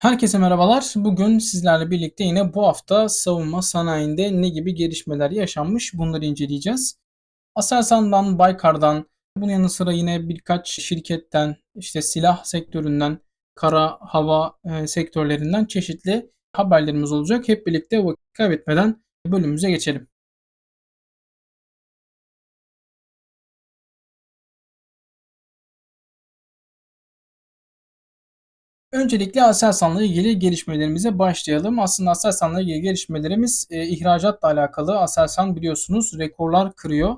Herkese merhabalar. Bugün sizlerle birlikte yine bu hafta savunma sanayinde ne gibi gelişmeler yaşanmış bunları inceleyeceğiz. Aselsan'dan, Baykar'dan, bunun yanı sıra yine birkaç şirketten, işte silah sektöründen, kara, hava e, sektörlerinden çeşitli haberlerimiz olacak. Hep birlikte vakit kaybetmeden bölümümüze geçelim. Öncelikle Aselsan'la ilgili gelişmelerimize başlayalım. Aslında Aselsan'la ilgili gelişmelerimiz e, ihracatla alakalı. Aselsan biliyorsunuz rekorlar kırıyor.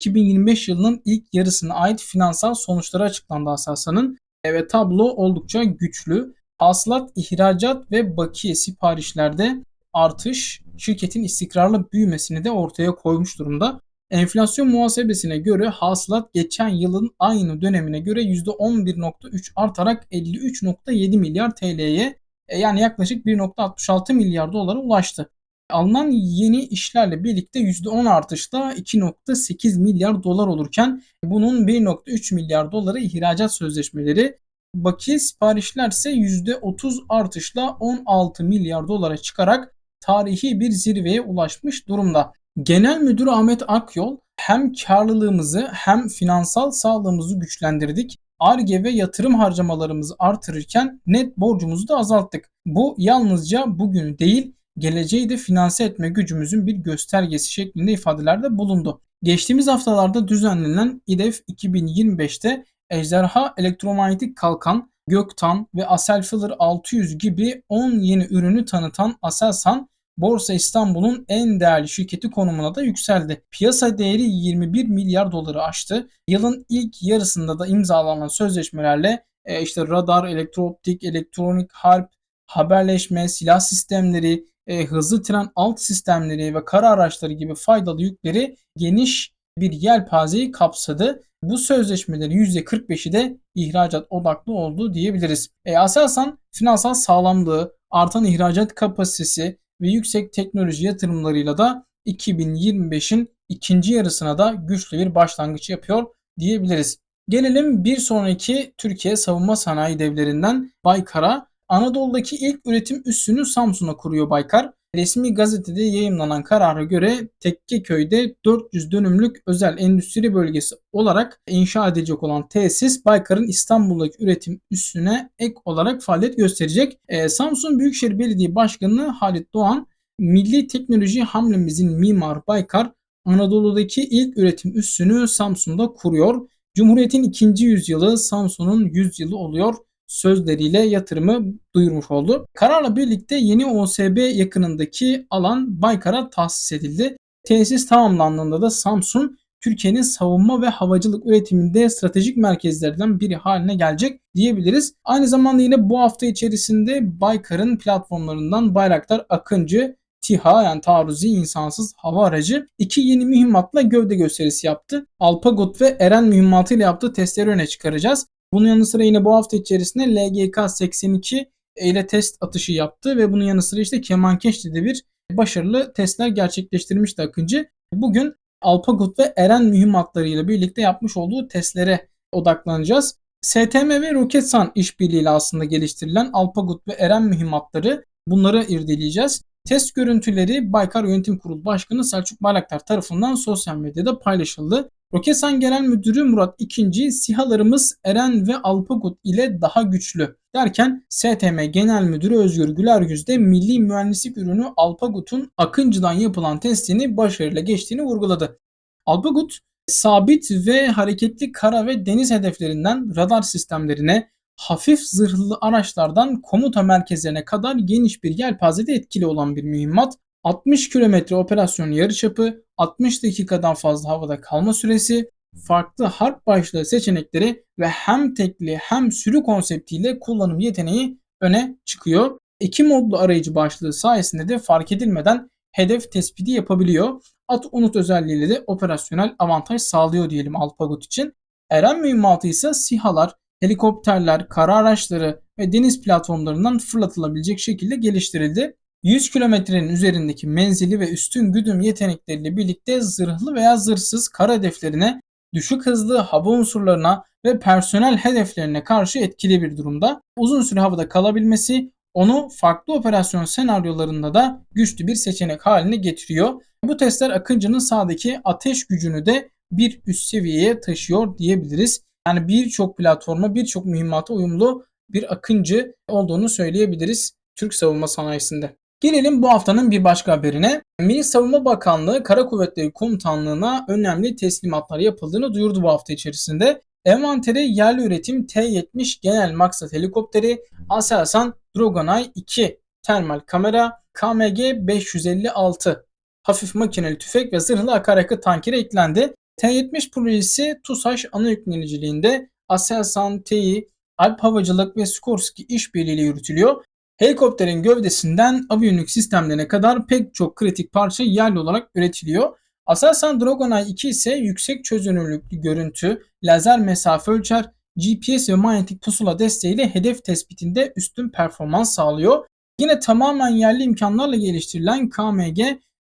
2025 yılının ilk yarısına ait finansal sonuçları açıklandı Aselsan'ın. E, ve tablo oldukça güçlü. Hasılat, ihracat ve bakiye siparişlerde artış şirketin istikrarlı büyümesini de ortaya koymuş durumda. Enflasyon muhasebesine göre hasılat geçen yılın aynı dönemine göre %11.3 artarak 53.7 milyar TL'ye e, yani yaklaşık 1.66 milyar dolara ulaştı. Alınan yeni işlerle birlikte %10 artışla 2.8 milyar dolar olurken bunun 1.3 milyar doları ihracat sözleşmeleri bakiye siparişler ise %30 artışla 16 milyar dolara çıkarak tarihi bir zirveye ulaşmış durumda. Genel Müdür Ahmet Akyol hem karlılığımızı hem finansal sağlığımızı güçlendirdik. ARGE ve yatırım harcamalarımızı artırırken net borcumuzu da azalttık. Bu yalnızca bugünü değil geleceği de finanse etme gücümüzün bir göstergesi şeklinde ifadelerde bulundu. Geçtiğimiz haftalarda düzenlenen İDEF 2025'te Ejderha Elektromanyetik Kalkan, Göktan ve Aselfiller 600 gibi 10 yeni ürünü tanıtan Aselsan Borsa İstanbul'un en değerli şirketi konumuna da yükseldi. Piyasa değeri 21 milyar doları aştı. Yılın ilk yarısında da imzalanan sözleşmelerle e, işte radar, elektrooptik, elektronik harp, haberleşme, silah sistemleri, e, hızlı tren alt sistemleri ve kara araçları gibi faydalı yükleri geniş bir yelpazeyi kapsadı. Bu sözleşmelerin %45'i de ihracat odaklı oldu diyebiliriz. E, Aselsan finansal sağlamlığı, artan ihracat kapasitesi, ve yüksek teknoloji yatırımlarıyla da 2025'in ikinci yarısına da güçlü bir başlangıç yapıyor diyebiliriz. Gelelim bir sonraki Türkiye savunma sanayi devlerinden Baykar'a. Anadolu'daki ilk üretim üssünü Samsun'a kuruyor Baykar. Resmi gazetede yayımlanan karara göre Tekkeköy'de 400 dönümlük özel endüstri bölgesi olarak inşa edilecek olan tesis Baykar'ın İstanbul'daki üretim üssüne ek olarak faaliyet gösterecek. Ee, Samsun Büyükşehir Belediye Başkanı Halit Doğan, Milli Teknoloji Hamlemizin mimar Baykar, Anadolu'daki ilk üretim üssünü Samsun'da kuruyor. Cumhuriyet'in ikinci yüzyılı Samsun'un yüzyılı oluyor sözleriyle yatırımı duyurmuş oldu. Kararla birlikte yeni OSB yakınındaki alan Baykar'a tahsis edildi. Tesis tamamlandığında da Samsun Türkiye'nin savunma ve havacılık üretiminde stratejik merkezlerden biri haline gelecek diyebiliriz. Aynı zamanda yine bu hafta içerisinde Baykar'ın platformlarından Bayraktar Akıncı TİHA yani taarruzi insansız hava aracı iki yeni mühimmatla gövde gösterisi yaptı. Alpagut ve Eren mühimmatı ile yaptığı testleri öne çıkaracağız. Bunun yanı sıra yine bu hafta içerisinde LGK 82 ile test atışı yaptı ve bunun yanı sıra işte Kemankeş'te de bir başarılı testler gerçekleştirmişti Akıncı. Bugün Alpagut ve Eren mühimmatlarıyla birlikte yapmış olduğu testlere odaklanacağız. STM ve Roketsan işbirliğiyle aslında geliştirilen Alpagut ve Eren mühimmatları bunları irdeleyeceğiz. Test görüntüleri Baykar Yönetim Kurulu Başkanı Selçuk Bayraktar tarafından sosyal medyada paylaşıldı. Roketsan Genel Müdürü Murat II, sihalarımız Eren ve Alpagut ile daha güçlü derken STM Genel Müdürü Özgür Gülergüz de milli mühendislik ürünü Alpagut'un Akıncı'dan yapılan testini başarıyla geçtiğini vurguladı. Alpagut sabit ve hareketli kara ve deniz hedeflerinden radar sistemlerine, hafif zırhlı araçlardan komuta merkezlerine kadar geniş bir yelpazede etkili olan bir mühimmat. 60 kilometre operasyon yarıçapı, 60 dakikadan fazla havada kalma süresi, farklı harp başlığı seçenekleri ve hem tekli hem sürü konseptiyle kullanım yeteneği öne çıkıyor. İki modlu arayıcı başlığı sayesinde de fark edilmeden hedef tespiti yapabiliyor. At unut özelliğiyle de operasyonel avantaj sağlıyor diyelim Alpagut için. Eren mühimmatı ise SİHA'lar, helikopterler, kara araçları ve deniz platformlarından fırlatılabilecek şekilde geliştirildi. 100 kilometrenin üzerindeki menzili ve üstün güdüm yetenekleriyle birlikte zırhlı veya zırhsız kara hedeflerine, düşük hızlı hava unsurlarına ve personel hedeflerine karşı etkili bir durumda. Uzun süre havada kalabilmesi, onu farklı operasyon senaryolarında da güçlü bir seçenek haline getiriyor. Bu testler Akıncı'nın sağdaki ateş gücünü de bir üst seviyeye taşıyor diyebiliriz. Yani birçok platforma, birçok mühimmata uyumlu bir Akıncı olduğunu söyleyebiliriz Türk savunma sanayisinde. Gelelim bu haftanın bir başka haberine. Milli Savunma Bakanlığı Kara Kuvvetleri Komutanlığı'na önemli teslimatlar yapıldığını duyurdu bu hafta içerisinde. Envantere yerli üretim T-70 genel maksat helikopteri, Aselsan Drogonay 2 termal kamera, KMG 556 hafif makineli tüfek ve zırhlı akaryakıt tankeri eklendi. T-70 projesi TUSAŞ ana yükleniciliğinde Aselsan, TEİ, Alp Havacılık ve Skorsky işbirliğiyle yürütülüyor. Helikopterin gövdesinden aviyonik sistemlerine kadar pek çok kritik parça yerli olarak üretiliyor. Aselsan Dragoneye 2 ise yüksek çözünürlüklü görüntü, lazer mesafe ölçer, GPS ve manyetik pusula desteğiyle hedef tespitinde üstün performans sağlıyor. Yine tamamen yerli imkanlarla geliştirilen KMG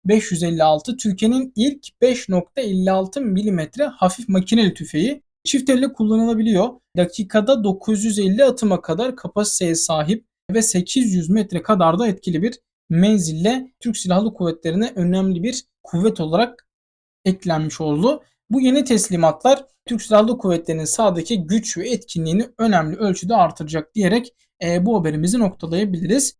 556 Türkiye'nin ilk 5.56 mm hafif makineli tüfeği çift elle kullanılabiliyor. Dakikada 950 atıma kadar kapasiteye sahip ve 800 metre kadar da etkili bir menzille Türk Silahlı Kuvvetleri'ne önemli bir kuvvet olarak eklenmiş oldu. Bu yeni teslimatlar Türk Silahlı Kuvvetleri'nin sahadaki güç ve etkinliğini önemli ölçüde artıracak diyerek e, bu haberimizi noktalayabiliriz.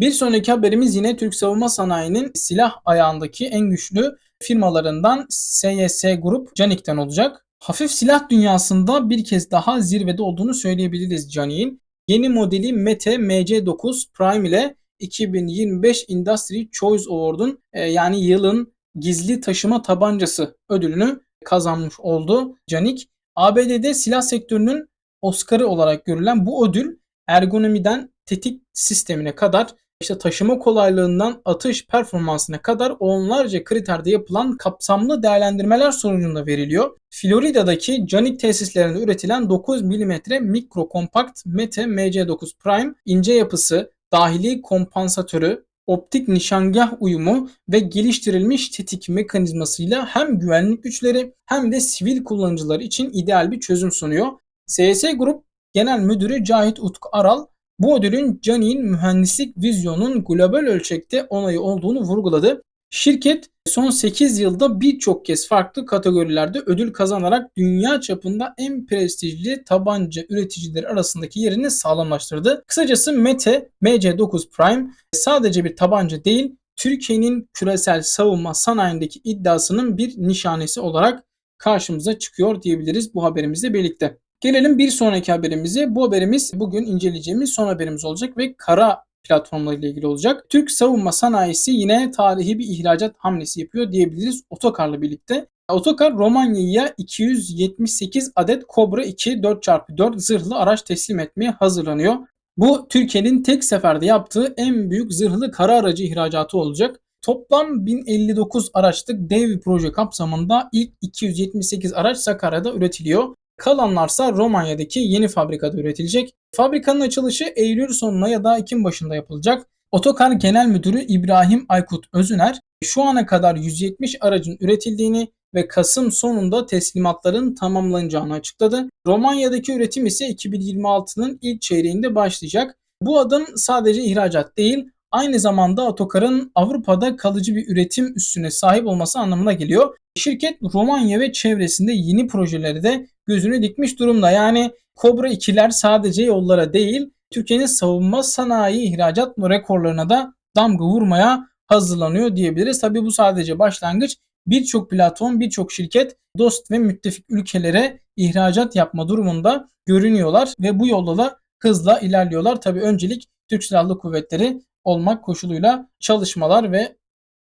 Bir sonraki haberimiz yine Türk savunma sanayinin silah ayağındaki en güçlü firmalarından SYS Grup Canik'ten olacak. Hafif silah dünyasında bir kez daha zirvede olduğunu söyleyebiliriz Canik'in. Yeni modeli Mete MC9 Prime ile 2025 Industry Choice Award'un e, yani yılın gizli taşıma tabancası ödülünü kazanmış oldu Canik. ABD'de silah sektörünün Oscar'ı olarak görülen bu ödül ergonomiden tetik sistemine kadar işte taşıma kolaylığından atış performansına kadar onlarca kriterde yapılan kapsamlı değerlendirmeler sonucunda veriliyor. Florida'daki Canik tesislerinde üretilen 9 mm mikro kompakt Mete MC9 Prime ince yapısı, dahili kompansatörü, optik nişangah uyumu ve geliştirilmiş tetik mekanizmasıyla hem güvenlik güçleri hem de sivil kullanıcılar için ideal bir çözüm sunuyor. SS Grup Genel Müdürü Cahit Utku Aral bu ödülün Canik'in mühendislik vizyonunun global ölçekte onayı olduğunu vurguladı. Şirket son 8 yılda birçok kez farklı kategorilerde ödül kazanarak dünya çapında en prestijli tabanca üreticileri arasındaki yerini sağlamlaştırdı. Kısacası Mete MC9 Prime sadece bir tabanca değil, Türkiye'nin küresel savunma sanayindeki iddiasının bir nişanesi olarak karşımıza çıkıyor diyebiliriz bu haberimizle birlikte. Gelelim bir sonraki haberimize. Bu haberimiz bugün inceleyeceğimiz son haberimiz olacak ve kara platformları ile ilgili olacak. Türk savunma sanayisi yine tarihi bir ihracat hamlesi yapıyor diyebiliriz Otokar'la birlikte. Otokar Romanya'ya 278 adet Cobra 2 4x4 zırhlı araç teslim etmeye hazırlanıyor. Bu Türkiye'nin tek seferde yaptığı en büyük zırhlı kara aracı ihracatı olacak. Toplam 1059 araçlık dev bir proje kapsamında ilk 278 araç Sakarya'da üretiliyor. Kalanlarsa Romanya'daki yeni fabrikada üretilecek. Fabrikanın açılışı Eylül sonuna ya da Ekim başında yapılacak. Otokar Genel Müdürü İbrahim Aykut Özüner şu ana kadar 170 aracın üretildiğini ve Kasım sonunda teslimatların tamamlanacağını açıkladı. Romanya'daki üretim ise 2026'nın ilk çeyreğinde başlayacak. Bu adım sadece ihracat değil, aynı zamanda Otokar'ın Avrupa'da kalıcı bir üretim üstüne sahip olması anlamına geliyor. Şirket Romanya ve çevresinde yeni projeleri de gözünü dikmiş durumda. Yani Cobra 2'ler sadece yollara değil, Türkiye'nin savunma sanayi ihracat rekorlarına da damga vurmaya hazırlanıyor diyebiliriz. Tabi bu sadece başlangıç. Birçok platform, birçok şirket dost ve müttefik ülkelere ihracat yapma durumunda görünüyorlar ve bu yolda da hızla ilerliyorlar. Tabi öncelik Türk Silahlı Kuvvetleri olmak koşuluyla çalışmalar ve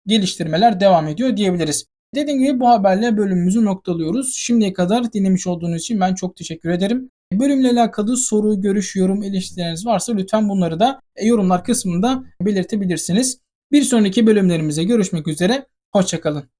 geliştirmeler devam ediyor diyebiliriz. Dediğim gibi bu haberle bölümümüzü noktalıyoruz. Şimdiye kadar dinlemiş olduğunuz için ben çok teşekkür ederim. Bölümle alakalı soru, görüş, yorum, eleştirileriniz varsa lütfen bunları da yorumlar kısmında belirtebilirsiniz. Bir sonraki bölümlerimize görüşmek üzere. Hoşçakalın.